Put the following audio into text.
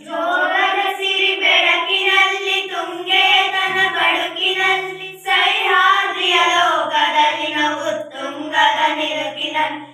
ಜೋಗದ ಸಿರಿ ಬೆಳಕಿನಲ್ಲಿ ತುಂಗೇತನ ಬಳುಕಿನಲ್ಲಿ ಸಹ್ಯಾದ್ರಿಯ ನಾವು ತುಂಗದ ನಿಲುಕಿನಲ್ಲಿ